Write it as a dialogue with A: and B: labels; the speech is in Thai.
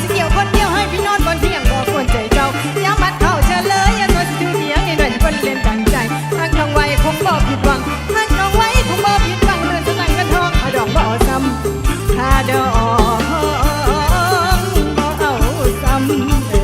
A: สิเที่ยวคนเดียวให้พี่นอนบนเที่ยงบอกคนใจเจ้าอย่ามัดเข่าเฉลยอย่าตัวสิถือเนียงในหน่อยคนเล่นตั้งใจทางทางไว้คงบอกผิดหวังทางทองไว้คงบอกผิดหวังเรื่องสนั่งกระทองเอาดอกบ่อซ้ำถ้าดอกบ่เอาซ้ำ